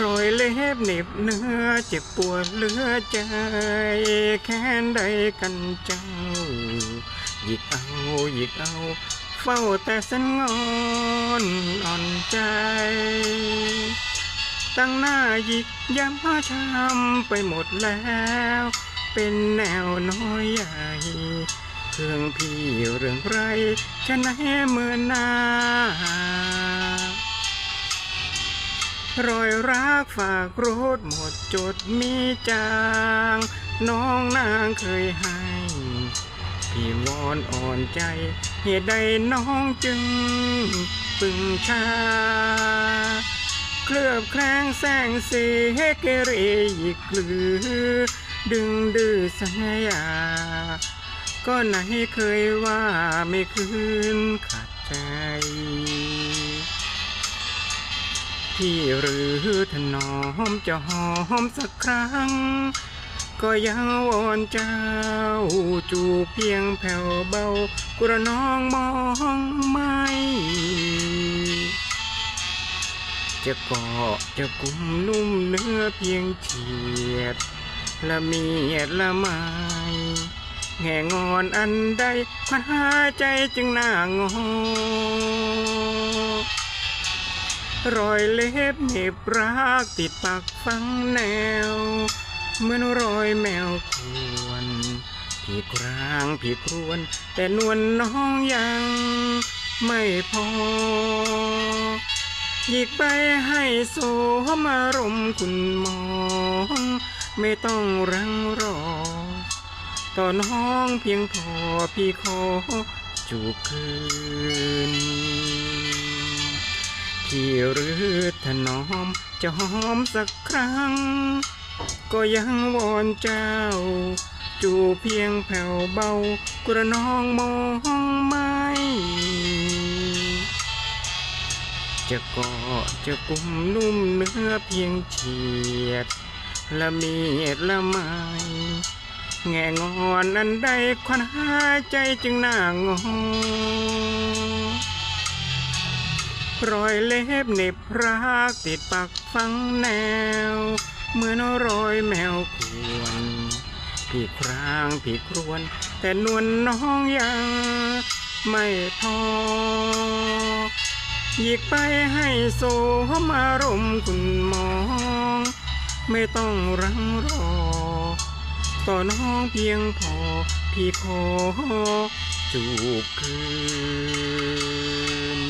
รอยเล็บเน็บเนื้อเจ็บปวดเลือใจ แค้นใดกันเจ้า หยิกเอาหยิกเอา เฝ้าแต่สันงอนอ่อนใจ ตั้งหน้าหยิกย้ำช้ำไปหมดแล้ว เป็นแนวน้อยใหญ่ เครื่องพี่เรื่องไรชนะเมื่อหน้า รอยรักฝากรถหมดจดมีจาง น้องนางเคยให้ พี่วอนอ่อนใจ เหตุใดน้องจึงปึงชา เคลือบแคลงแสงสีเกเรอีกหรือดึงดื้อสัญญา ก็ไหนเคยว่าไม่คืนขัดใจ พี่หรือถนอมจะหอมสักครั้ง ก็ยังวอนเจ้า จูบเพียงแผ่วเบากระน้องมองไม่จะเกาะจะกุมนุ่มเนื้อเพียงเฉียด ละเมียดละไมแง่งอนอันใดควันหาใจจึงน่างอ รอยเล็บเหน็บรักติดปากฟังแนว เหมือนรอยแมวควรพี่กลางพี่ครวน แต่นวลน้องยังไม่พอหยิกไปให้โสมารมคุณมอง ไม่ต้องรังรอ ตอนห้องเพียงพอพี่ขอจูบคืน พี่หรือถนอมจะหอมสักครั้ง ก็ยังวอนเจ้า จูเพียงแผ่วเบากระน้องมองไม่จะเกาะจะกุมนุ่มเนื้อเพียงเฉียด ละเมียดละไมแง่งอนอันใดควันหายใจจึงน่างอ รอยเล็บเน็บรักติดปากฟังแนว เหมือนรอยแมวขวนพี่ครางพี่ครวน แต่นวลน้องยังไม่พอหยิกไปให้โสมารมคุณมอง ไม่ต้องรังรอ ต่อน้องเพียงพอ พี่ขอจูบคืน